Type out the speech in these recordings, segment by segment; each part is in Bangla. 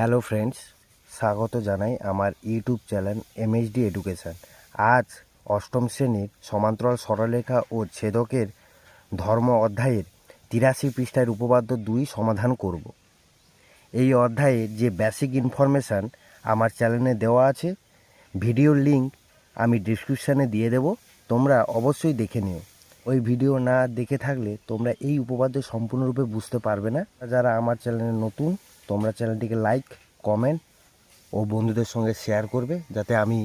হ্যালো ফ্রেন্ডস, স্বাগত জানাই আমার ইউটিউব চ্যানেল এমএইচডি এডুকেশান আজ অষ্টম শ্রেণির সমান্তরাল সরলরেখা ও ছেদকের ধর্ম অধ্যায়ের তিরাশি পৃষ্ঠার উপপাদ্য দুই সমাধান করব। এই অধ্যায়ে যে বেসিক ইনফরমেশান আমার চ্যানেলে দেওয়া আছে, ভিডিওর লিংক আমি ডিসক্রিপশানে দিয়ে দেব, তোমরা অবশ্যই দেখে নিও। ওই ভিডিও না দেখে থাকলে তোমরা এই উপপাদ্য সম্পূর্ণরূপে বুঝতে পারবে না। যারা আমার চ্যানেলে নতুন তোমরা চ্যানেলটিকে লাইক কমেন্ট ও বন্ধুদের সঙ্গে শেয়ার করবে যাতে আমি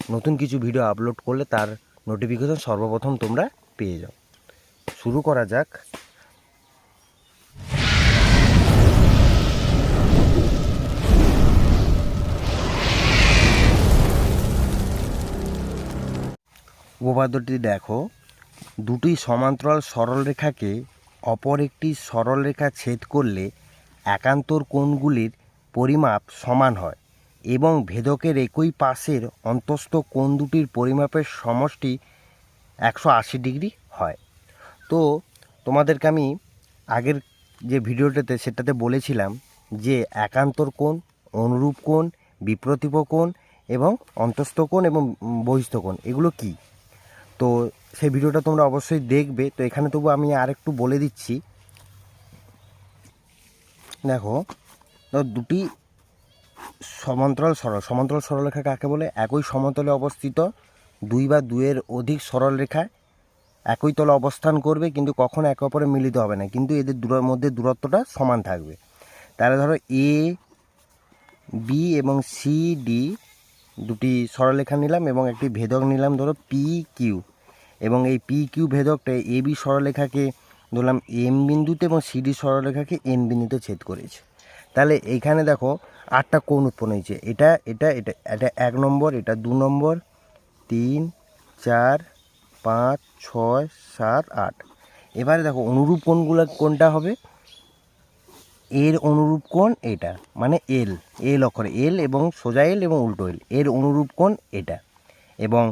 নতুন কিছু ভিডিও আপলোড করলে তার নোটিফিকেশন সর্বপ্রথম তোমরা পেয়ে যাও। শুরু করা যাক। উপপাদ্যটি দেখো। দুটি সমান্তরাল সরলরেখাকে অপর একটি সরলরেখা ছেদ করলে একান্তর কোণগুলির পরিমাপ সমান হয় এবং ভেদকের একই পাশের অন্তস্থ কোণ দুটির পরিমাপের সমষ্টি একশো আশি ডিগ্রি হয়। তো তোমাদেরকে আমি আগের যে ভিডিওটাতে সেটাতে বলেছিলাম যে একান্তর কোণ, অনুরূপ কোণ বিপ্রতীপ কোণ এবং অন্তস্থ কোণ এবং বহিস্থ কোণ, এগুলো কী? তো সেই ভিডিওটা তোমরা অবশ্যই দেখবে। তো এখানে তবু আমি আরেকটু বলে দিচ্ছি দেখো দুটি সমান্তরাল সরল। সমান্তরাল সরলরেখা কাকে বলে? একই সমতলে অবস্থিত, দুই বা দুইয়ের অধিক সরলরেখা একই তলে অবস্থান করবে, কিন্তু কখনো একে অপরে মিলিত হবে না। কিন্তু এদের দূরের মধ্যে দূরত্বটা সমান থাকবে। তাহলে ধরো এ বি এবং সি ডি দুটি সরলরেখা নিলাম এবং একটি ভেদক নিলাম ধরো পি কিউ এবং এই পি কিউ ভেদকটা এ বি সরলরেখাকে ধরলাম এম বিন্দুতে এবং সিডি সরলরেখাকে এন বিন্দুতে ছেদ করেছে। তাহলে এইখানে দেখো আটটা কোণ উৎপন্ন হয়েছে। এটা এটা এটা এটা এক নম্বর, এটা দু নম্বর, তিন, চার, পাঁচ, ছয়, সাত, আট। এবারে দেখো অনুরূপ কোণগুলো কোনটা হবে? এর অনুরূপ কোণ এটা মানে এল এল অক্ষরে এল এবং সোজা এল এবং উল্টো এল এর অনুরূপ কোণ এটা এবং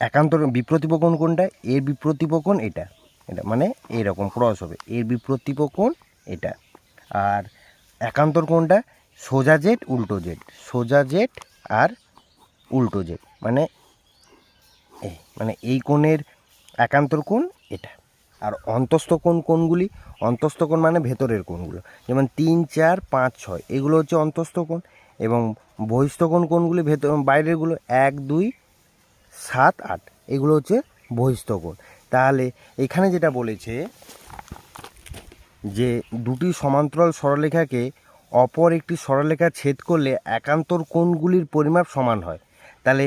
একান্ত একান্তর বিপ্রতীপ কোণ কোনটা? এর বিপ্রতীপ কোণ এটা। এটা মানে এরকম ক্রস হবে। এর বিপ্রতীপ কোণ এটা। আর একান্তর কোণটা সোজা জেড, উল্টো জেড। সোজা জেড আর উল্টো জেড। মানে এই মানে এই কোণের একান্তর কোণ এটা। আর অন্তস্থ কোণ কোণগুলি, অন্তস্থ কোণ মানে ভেতরের কোণগুলো। যেমন তিন, চার, পাঁচ, ছয়, এগুলো হচ্ছে অন্তস্থ কোণ। এবং বহিস্থ কোণ কোণগুলি ভেতর, বাইরেরগুলো এক, দুই, সাত, আট, এগুলো হচ্ছে বহিস্থ কোণ। তাহলে এখানে যেটা বলেছে যে দুটি সমান্তরাল সরলরেখাকে অপর একটি সরলরেখা ছেদ করলে একান্তর কোণগুলির পরিমাপ সমান হয়। তাহলে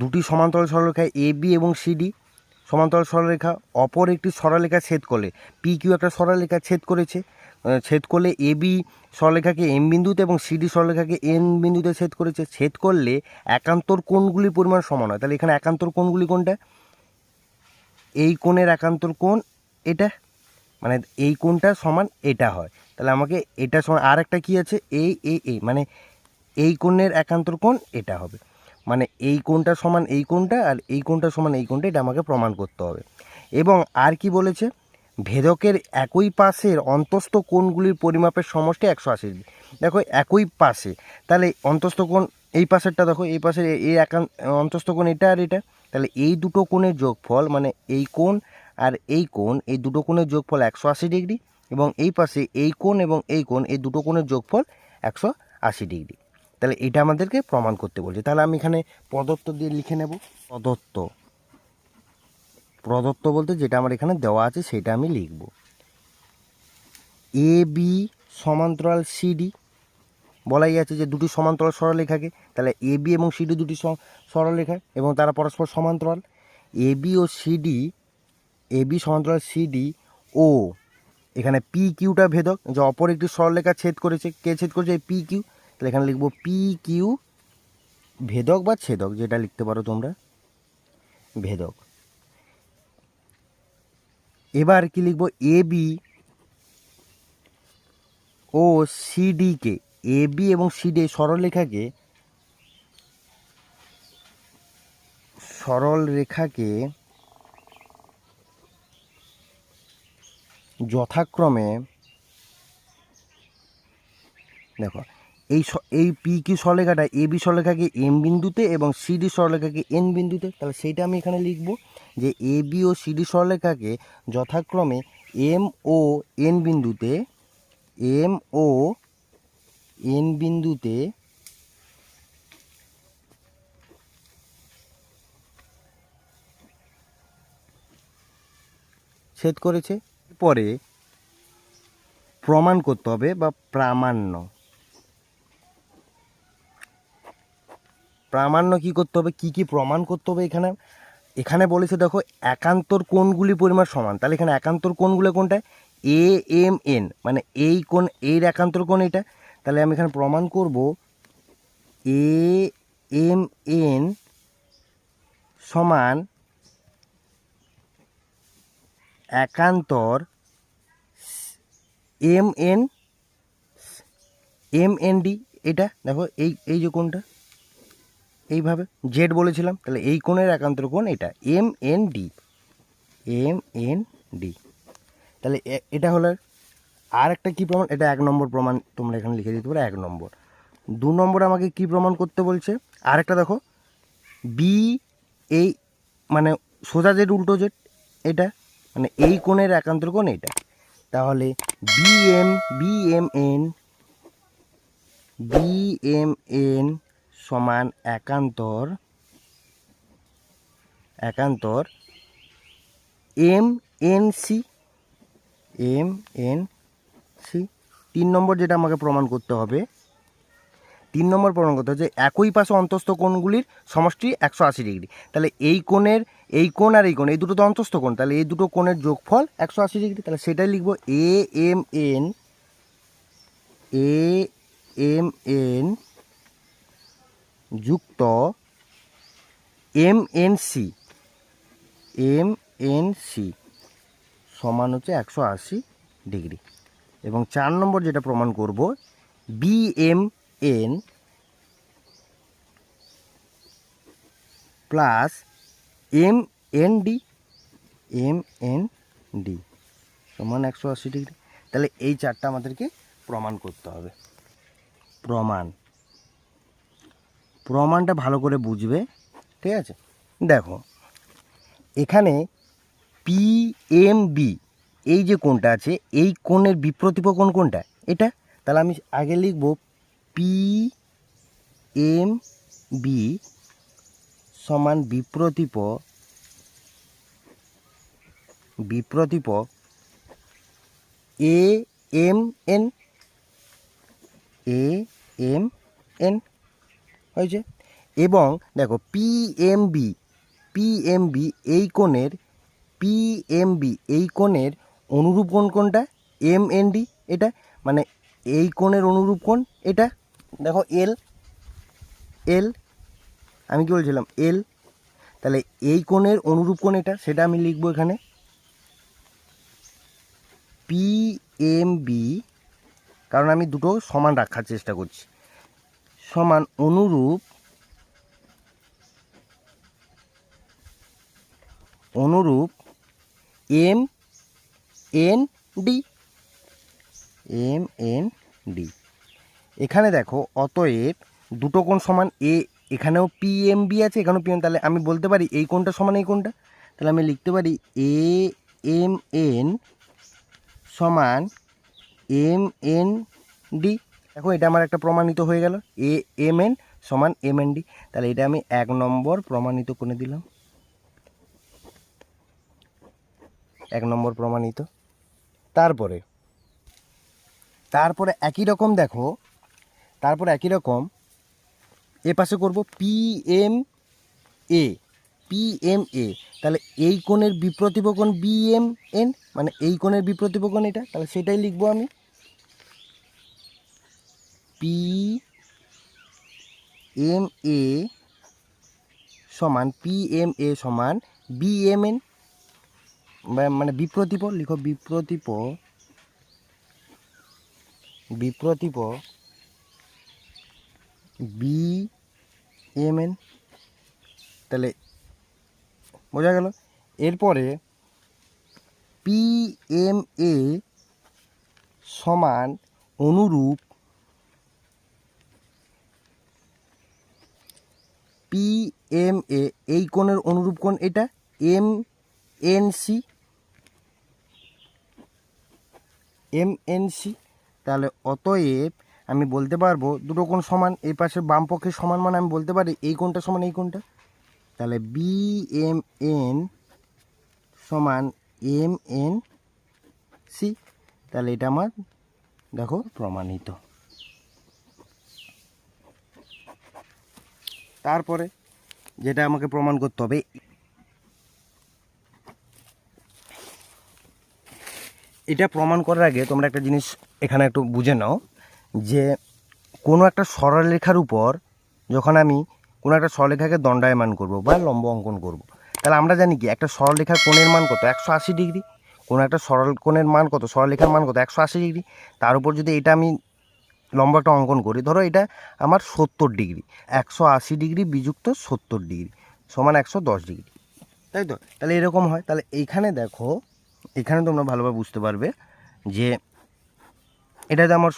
দুটি সমান্তরাল সরলরেখা এ বি এবং সিডি সমান্তরাল সরলরেখা অপর একটি সরলরেখা ছেদ করলে পি কিউ একটা সরলরেখা ছেদ করেছে। ছেদ করলে এ বি সরলরেখাকে এম বিন্দুতে এবং সিডি সরলরেখাকে এন বিন্দুতে ছেদ করেছে। ছেদ করলে একান্তর কোণগুলির পরিমাণ সমান হয়। তাহলে এখানে একান্তর কোণগুলি কোনটা? এই কোণের একান্তর কোণ এটা? মানে এই কোণটা সমান এটা হয়। তাহলে আমাকে এটা সমান আর একটা কী আছে? এই এই এই মানে এই কোণের একান্তর কোণ এটা হবে। মানে এই কোণটা সমান এই কোণটা আর এই কোণটা সমান এই কোণটা এটা আমাকে প্রমাণ করতে হবে। এবং আর কি বলেছে? ভেদকের একই পাশের অন্তস্থ কোণগুলির পরিমাপের সমষ্টি একশো আশি দেখো, একই পাশে। তাহলে অন্তস্থ কোণ এই পাশেরটা দেখো, এই পাশের এই একান, অন্তস্থ কোণ এটা আর এটা। তাহলে এই দুটো কোণের যোগফল মানে এই কোণ আর এই কোণ, এই দুটো কোণের যোগফল একশো আশি ডিগ্রি এবং এই পাশে এই কোণ এবং এই কোণ, এই দুটো কোণের যোগফল একশো আশি ডিগ্রি। তাহলে এটা আমাদেরকে প্রমাণ করতে বলছে। তাহলে আমি এখানে প্রদত্ত দিয়ে লিখে নেব। প্রদত্ত। প্রদত্ত বলতে যেটা আমার এখানে দেওয়া আছে সেটা আমি লিখব। এ বি সমান্তরাল সিডি বলাই আছে যে দুটি সমান্তরাল সরলরেখাকে, তাহলে এ বি এবং সিডি দুটি সরলরেখা এবং তারা পরস্পর সমান্তরাল। এ বি ও সিডি এ বি সমান্তরাল সিডি ও এখানে পি কিউটা ভেদক, যে অপর একটি সরলরেখা ছেদ করেছে। কে ছেদ করেছে? পি কিউ তাহলে এখানে লিখব পি কিউ ভেদক বা ছেদক, যেটা লিখতে পারো তোমরা। ভেদক। এবার কি লিখব? এ বি ও সিডিকে এ বি এবং সিডি সরলরেখাকে সরল রেখাকে যথাক্রমে দেখো, এই স- এই পি কিউ সরলেখাটা এ বি সরলেখাকে এম বিন্দুতে এবং সিডি সরলেখাকে এন বিন্দুতে। তাহলে সেইটা আমি এখানে লিখব যে এ বি ও সিডি সরলেখাকে যথাক্রমে এম ও এন বিন্দুতে এম ও এন বিন্দুতে ছেদ করেছে, পরে প্রমাণ করতে হবে বা প্রামাণ্য। প্রামাণ্য কি করতে হবে? কি কি প্রমাণ করতে হবে এখানে? এখানে বলেছে, দেখো, একান্তর কোণগুলি পরিমাণ সমান। তাহলে এখানে একান্তর কোণগুলো কোনটা এ এম এন মানে এই কোণ, এর একান্তর কোণ এটা। তাহলে আমি এখানে প্রমাণ করব এ, এম, এন সমান একান্তর M, N M, N, D, এটা? দেখো, এই এই যে কোনটা এইভাবে, জেড বলেছিলাম, তাহলে এই কোণের একান্তর কোণ এটা, M, N, D, M, N, D. তাহলে এটা হলো আর একটা কী প্রমাণ? এটা এক নম্বর প্রমাণ তোমরা এখানে লিখে দিতে পারো, এক নম্বর। দু নম্বর আমাকে কি প্রমাণ করতে বলছে? আর একটা দেখো। বি এই মানে সোজা জেড, উল্টো জেড, এটা। মানে এই কোণের একান্তর কোণ এটা তাহলে B M B M N B M N সমান একান্তর একান্তর M N C M N C তিন নম্বর যেটা আমাকে প্রমাণ করতে হবে, তিন নম্বর প্রমাণ করতে হবে যে একই পাশে অন্তস্থ কোণগুলির সমষ্টি একশো আশি ডিগ্রি। তাহলে এই কোণের, এই কোণ আর এই কোণ, এই দুটো তো অন্তস্থ কোণ, তাহলে এই দুটো কোণের যোগফল একশো আশি ডিগ্রি। তাহলে সেটাই লিখব A M N A M N যুক্ত M N C M N C সমান হচ্ছে একশো আশি ডিগ্রি। এবং চার নম্বর যেটা প্রমাণ করব B M N plus M N D M N D সমান একশো আশি ডিগ্রি তাহলে এই চারটা আমাদেরকে প্রমাণ করতে হবে। প্রমাণ। প্রমাণটা ভালো করে বুঝবে, ঠিক আছে? দেখো, এখানে পি এম বি এই যে কোণটা আছে, এই কোণের বিপ্রতিপ কোণ কোনটা এটা? তাহলে আমি আগে লিখব পি এম বি সমান বিপ্রতিপ বিপ্রতিপ A M N A M N হয়েছে? এবং দেখো P M B P M B এই কোণের পি এম বি এই কোণের অনুরূপ কোণ কোনটা? এম এন ডি এটা? মানে এই কোণের অনুরূপ কোণ, এটা? দেখো এল এল আমি কি বলছিলাম? এল তাহলে এই কোণের অনুরূপ কোণ এটা? সেটা আমি লিখব এখানে। পিএমবি কারণ আমি দুটো সমান রাখার চেষ্টা করছি। সমান অনুরূপ অনুরূপ M N D. M, N, D. এখানে দেখো, অতএব দুটো কোণ সমান এ, এখানেও পি, এম, বি আছে, এখানেও পি, এম, তাহলে আমি বলতে পারি এই কোণটা সমান এই কোণটা। তাহলে আমি লিখতে পারি এ, এম, এন সমান এম, এন, ডি। দেখো, এটা আমার একটা প্রমাণিত হয়ে গেল। এ, এম, এন সমান এম, এন, ডি। তাহলে এটা আমি এক নম্বর প্রমাণিত করে দিলাম। এক নম্বর প্রমাণিত। তারপরে তারপরে একই রকম দেখো, তারপরে একই রকম, এ পাশে করব P M A P M A তাহলে এই কোণের বিপ্রতিপ কোণ বি এম এন মানে এই কোণের বিপ্রতিপ কোণ এটা, তাহলে সেটাই লিখব আমি। পি এম এ সমান পি এম এ সমান বি এম এন মানে বিপ্রতিপ, লিখো বিপ্রতিপ। বিপ্রতিপ বি এম এন। তাহলে বোঝা গেল। এরপরে পি এম এ সমান অনুরূপ পি এম এ, এই কোণের অনুরূপ কোণ এটা? M N C M N C তাহলে অতএব আমি বলতে পারব দুটো কোণ সমান, এই পাশে বাম পক্ষে সমান মানে আমি বলতে পারি এই কোণটা সমান, এই কোণটা। তাহলে বি এম এন সমান এম এন সি তাহলে এটা আমার, দেখো, প্রমাণিত। তারপরে যেটা আমাকে প্রমাণ করতে হবে এটা প্রমাণ করার আগে তোমরা একটা জিনিস এখানে একটু বুঝে নাও যে কোনো একটা সরলরেখার উপর যখন আমি কোনো একটা সরলরেখাকে দণ্ডায়মান করব বা লম্ব অঙ্কন করব, তাহলে আমরা জানি কি একটা সরলরেখার কোণের মান কত? একশো আশি ডিগ্রি। কোনো একটা সরল কোণের মান কত? সরলরেখার মান কত? একশো আশি ডিগ্রি। তার উপর যদি এটা আমি লম্ব একটা অঙ্কন করি, ধরো এটা আমার সত্তর ডিগ্রি। একশো আশি ডিগ্রি বিযুক্ত সত্তর ডিগ্রি, সমান একশো দশ ডিগ্রি। তাই তো? তাহলে এরকম হয়। তাহলে এইখানে দেখো এখানে তোমরা ভালোভাবে বুঝতে পারবে যে এটা যে আমার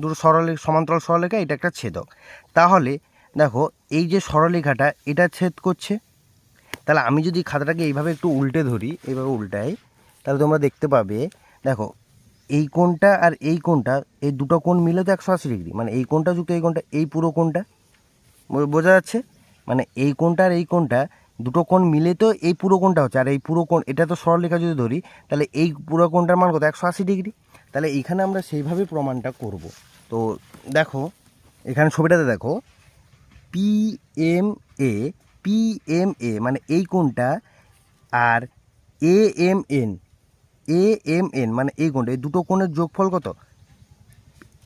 দুটো সরল সমান্তরাল সরলরেখা এটা একটা ছেদক। তাহলে দেখো, এই যে সরলরেখাটা এটা ছেদ করছে। তাহলে আমি যদি খাতাটাকে এইভাবে একটু উল্টে ধরি, এইভাবে উল্টাই, তাহলে তোমরা দেখতে পাবে, দেখো, এই কোণটা আর এই কোণটা, এই দুটো কোণ মিলে তো একশো আশি ডিগ্রি। মানে এই কোণটা যুক্ত, এই কোণটা, এই পুরো কোণটা। বোঝা যাচ্ছে? মানে এই কোণটা আর এই কোণটা দুটো কোণ মিলে তো এই পুরো কোণটা হচ্ছে। আর এই পুরো কোণ, এটা তো সরলরেখা যদি ধরি, তাহলে এই পুরো কোণটার মান কত? একশো আশি ডিগ্রি। তাহলে এখানে আমরা সেইভাবে প্রমাণটা করব। তো দেখো, এখানে ছবিটাতে দেখো P M A P M A মানে এই কোণটা আর A M N A M N মানে এই কোণটা, এই দুটো কোণের যোগফল কত?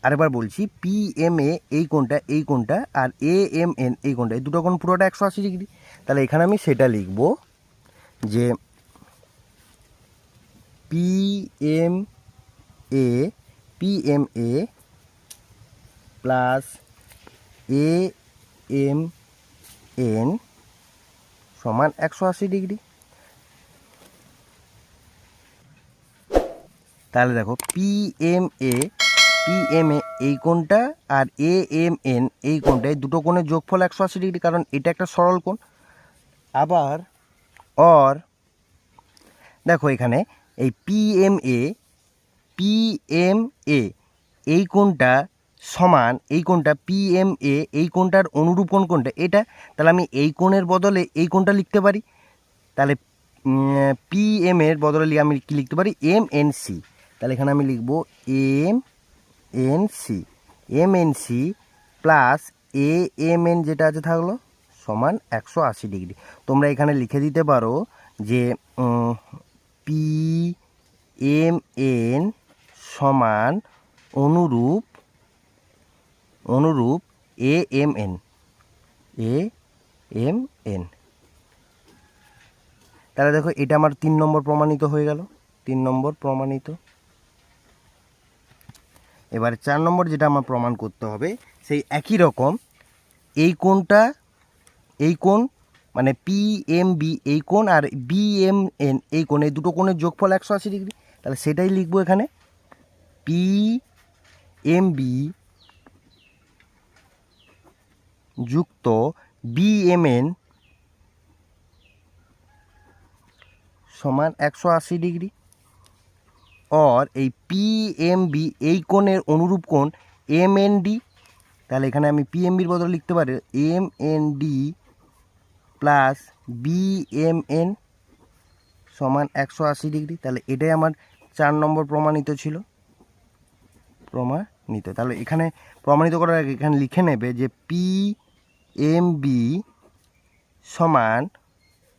আরেকবার বলছি পি এম এ এই কোনটা এই কোনটা আর এ এম এন এই কোনটা এই দুটো কোন পুরোটা একশো আশি ডিগ্রি। তাহলে এখানে আমি সেটা লিখব যে P M A P M A plus A M N সমান একশো আশি ডিগ্রি। তাহলে দেখো P M A P M A এই কোণটা আর এ এম এন এই কোণটা, এই দুটো কোণের যোগফল একশো আশি ডিগ্রি, কারণ এটা একটা সরল কোণ। আবার অর দেখো এখানে এই P M A P M A এই কোণটা সমান, এই কোণটা এ এই কোণটার অনুরূপ কোণ কোণটা, এটা তাহলে আমি এই কোণের বদলে এই কোণটা লিখতে পারি। তাহলে পি এম এর বদলে আমি কি লিখতে পারি? এম এন সি তাহলে এখানে আমি লিখব M N C M N C plus A M N যেটা আছে থাকল, সমান একশো আশি ডিগ্রি। তোমরা এখানে লিখে দিতে পারো যে পি এম এন সমান অনুরূপ অনুরূপ A M N A M N তাহলে দেখো এটা আমার তিন নম্বর প্রমাণিত হয়ে গেল, তিন নম্বর প্রমাণিত। এবারে চার নম্বর যেটা আমার প্রমাণ করতে হবে, সেই একই রকম, এই কোণটা, এই কোণ মানে পি এম বি এই কোণ আর বি এম এন এই কোণ, এই দুটো কোণের যোগফল একশো আশি ডিগ্রি। তাহলে সেটাই লিখব এখানে। পি এম বি যুক্ত বি এম এন সমান একশো আশি ডিগ্রি। অর এই পি এম বি এই কোণের অনুরূপ কোণ এম এন ডি তাহলে এখানে আমি পি এম বির বদলে লিখতে পারি M N D plus B M N সমান একশো আশি ডিগ্রি, তাহলে এটাই আমার চার নম্বর প্রমাণিত ছিল। প্রমাণিত, তাহলে এখানে প্রমাণিত করার আগে এখানে লিখে নেবে যে পি এম বি সমান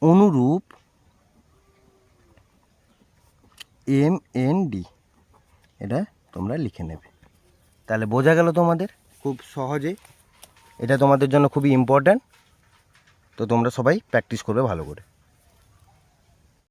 অনুরূপ এম এন ডি এটা তোমরা লিখে নেবে। তাহলে বোঝা গেল তোমাদের? খুব সহজে। এটা তোমাদের জন্য খুবই ইম্পর্ট্যান্ট তো তোমরা সবাই প্র্যাকটিস করবে ভালো করে।